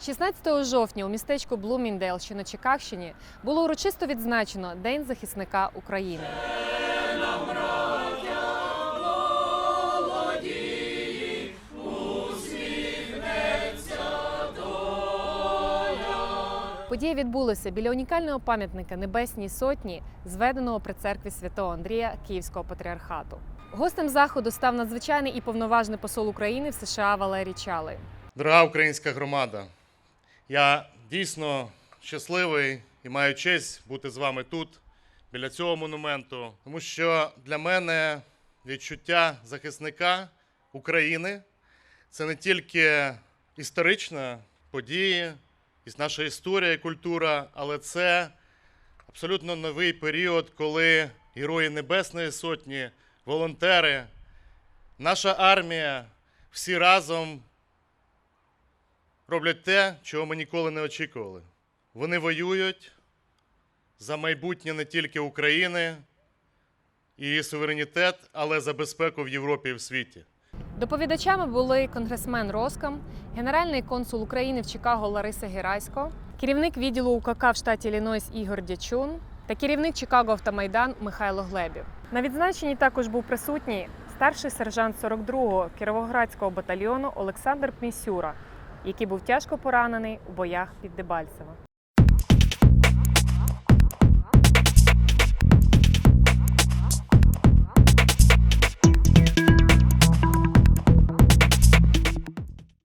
16 жовтня у містечку Блуміндейл, що на Чикагщині, було урочисто відзначено День захисника України. Подія відбулася біля унікального пам'ятника Небесній Сотні, зведеного при церкві святого Андрія Київського патріархату. Гостем заходу став надзвичайний і повноважний посол України в США Валерій Чалий. Дорога українська громада, я дійсно щасливий і маю честь бути з вами тут, біля цього монументу, тому що для мене відчуття захисника України це не тільки історична подія, і наша історія і культура, але це абсолютно новий період, коли герої Небесної Сотні, волонтери, наша армія всі разом роблять те, чого ми ніколи не очікували. Вони воюють за майбутнє не тільки України і її суверенітет, але за безпеку в Європі і в світі. Доповідачами були конгресмен Роскам, генеральний консул України в Чикаго Лариса Герайсько, керівник відділу УКК в штаті Іллінойс Ігор Дячун та керівник Чикаго Автомайдан Михайло Глебів. На відзначенні також був присутній старший сержант 42-го Кіровоградського батальйону Олександр Пмісюра, який був тяжко поранений у боях під Дебальцево.